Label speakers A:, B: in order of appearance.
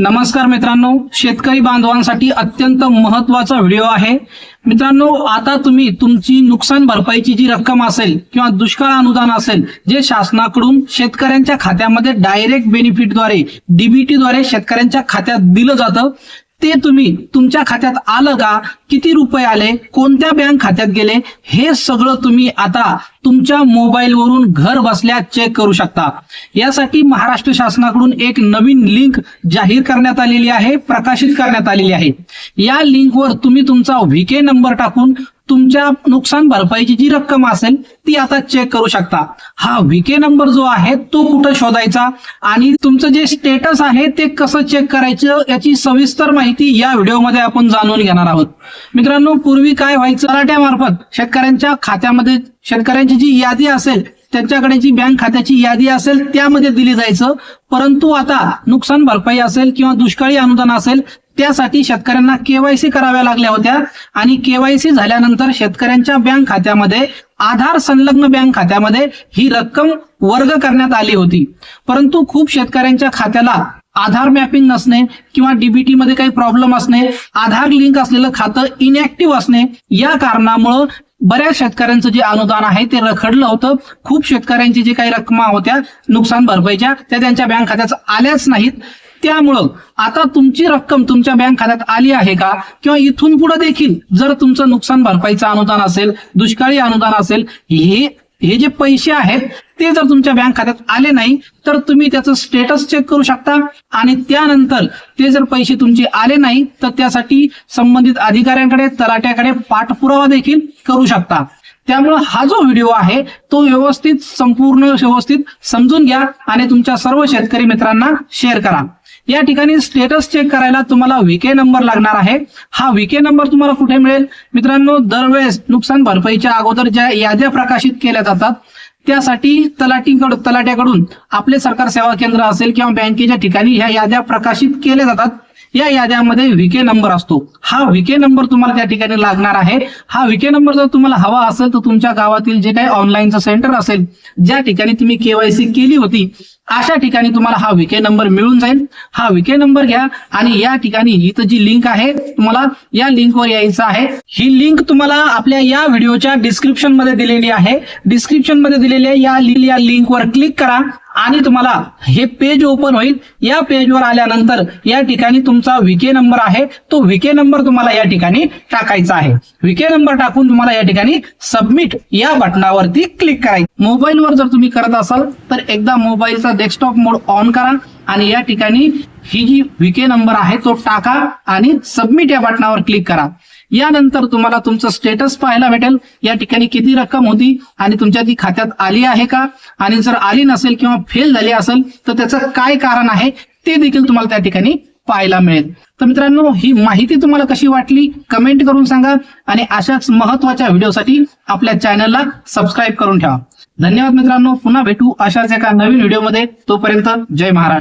A: नमस्कार मित्रांनो शेतकरी बांधवांसाठी अत्यंत महत्त्वाचा व्हिडिओ आहे. मित्रांनो आता तुम्ही तुमची नुकसान भरपाईची जी रक्कम असेल किंवा दुष्काळ अनुदान असेल जे शासनाकडून शेतकऱ्यांच्या खात्यामध्ये डायरेक्ट बेनिफिटद्वारे डीबीटीद्वारे शेतकऱ्यांच्या खात्यात दिलं जातं ते तुम्ही तुमच्या खात्यात आलं का? किती रुपये आले? कोणत्या बँक खात्यात गेले? हे सगळं तुम्ही आता तुमच्या मोबाईलवरून घर बसल्या चेक करू शकता. यासाठी महाराष्ट्र शासनाकडून एक नवीन लिंक जाहीर करण्यात आलेली आहे प्रकाशित करण्यात आलेली आहे. या लिंकवर तुम्ही तुमचा व्हीके नंबर टाकून तुमच्या नुकसान भरपाईची जी रक्कम असेल ती आता चेक करू शकता. हा विके नंबर जो आहे तो कुठं शोधायचा? आणि तुमचं जे स्टेटस आहे ते कसं चेक करायचं? याची सविस्तर माहिती या व्हिडिओमध्ये आपण जाणून घेणार आहोत. मित्रांनो पूर्वी काय व्हायचं? तलाट्यामार्फत शेतकऱ्यांच्या खात्यामध्ये शेतकऱ्यांची जी यादी असेल त्यांच्याकडे जी बँक खात्याची यादी असेल त्यामध्ये दिली जायचं. परंतु आता नुकसान भरपाई असेल किंवा दुष्काळी अनुदान असेल त्यासाठी शेतकऱ्यांना केवायसी कराव्या लागल्या होत्या. आणि केवायसी झाल्यानंतर शेतकऱ्यांच्या बँक खात्यामध्ये आधार संलग्न बँक खात्यामध्ये ही रक्कम वर्ग करण्यात आली होती. परंतु खूप शेतकऱ्यांच्या खात्याला आधार मॅपिंग नसणे किंवा डीबीटी मध्ये काही प्रॉब्लेम असणे आधार लिंक असलेलं खातं इनॅक्टिव्ह असणे या कारणामुळं बऱ्याच शेतकऱ्यांचं जे अनुदान आहे ते रखडलं होतं. खूप शेतकऱ्यांची जी काही रक्कमा होत्या नुकसान भरपाईच्या त्या त्यांच्या बँक खात्यात आल्याच नाहीत. त्यामुळं आता तुमची रक्कम तुमच्या बँक खात्यात आली आहे का? किंवा इथून पुढे देखील जर तुमचं नुकसान भरपाईचं अनुदान असेल दुष्काळी अनुदान असेल हे हे जे पैसे आहेत ते जर तुमच्या बँक खात्यात आले नाही तर तुम्ही त्याचं स्टेटस चेक करू शकता. आणि त्यानंतर ते जर पैसे तुमचे आले नाही तर त्यासाठी संबंधित अधिकाऱ्यांकडे तलाट्याकडे पाठपुरावा देखील करू शकता. त्यामुळे हा जो व्हिडिओ आहे तो व्यवस्थित संपूर्ण व्यवस्थित समजून घ्या आणि तुमच्या सर्व शेतकरी मित्रांना शेअर करा. या ठिकाणी स्टेटस चेक करायला तुम्हाला व्हीके नंबर लागणार आहे. हा व्हीके नंबर तुम्हाला कुठे मिळेल? मित्रांनो दरवेळेस नुकसान भरपाईच्या अगोदर ज्या याद्या प्रकाशित केल्या जातात त्यासाठी तलाटीकडून तलाट्याकडून आपले सरकार सेवा केंद्र असेल किंवा बँकेच्या ठिकाणी ह्या याद्या प्रकाशित केल्या जातात. या याद्यामध्ये विके नंबर असतो. हा विके नंबर तुम्हाला त्या ठिकाणी लागणार आहे. हा विके नंबर जर तुम्हाला हवा असेल तर तुमच्या गावातील जे काही ऑनलाईनचं सेंटर असेल ज्या ठिकाणी तुम्ही केवायसी केली होती अशा ठिकाणी तुम्हाला हा विके नंबर मिळून जाईल. हा विके नंबर घ्या आणि या ठिकाणी इथं जी लिंक आहे तुम्हाला या लिंकवर यायचं आहे. ही लिंक तुम्हाला आपल्या या व्हिडिओच्या डिस्क्रिप्शनमध्ये दिलेली आहे. डिस्क्रिप्शनमध्ये दिलेल्या या लि- या लिंकवर क्लिक करा. आणि तुम्हाला हे पेज ओपन होईल. या पेजवर आल्यानंतर या ठिकाणी तुमचा विके नंबर आहे. तो विके नंबर तुम्हाला या ठिकाणी टाकायचा आहे. विके नंबर टाकून तुम्हाला या ठिकाणी सबमिट या बटनावरती क्लिक करायचं. मोबाईलवर जर तुम्ही करत असाल तर एकदा मोबाईलचा डेस्कटॉप मोड ऑन करा आणि या ठिकाणी ही जी विके नंबर आहे तो टाका आणि सबमिट या बटनावर क्लिक करा. यानंतर तुम्हाला तुमचं स्टेटस पाहायला भेटेल. या ठिकाणी किती रक्कम होती आणि तुमच्या ती खात्यात आली आहे का? आणि जर आली नसेल किंवा फेल झाली असेल तर त्याचं काय कारण आहे ते देखील तुम्हाला त्या ठिकाणी पाहायला मिळेल. तर मित्रांनो ही माहिती तुम्हाला कशी वाटली? कमेंट करून सांगा आणि अशाच महत्त्वाच्या व्हिडिओसाठी आपल्या चॅनलला सबस्क्राईब करून ठेवा. धन्यवाद मित्रांनो. पुन्हा भेटू अशाच एका नवीन व्हिडिओमध्ये. तोपर्यंत जय महाराष्ट्र.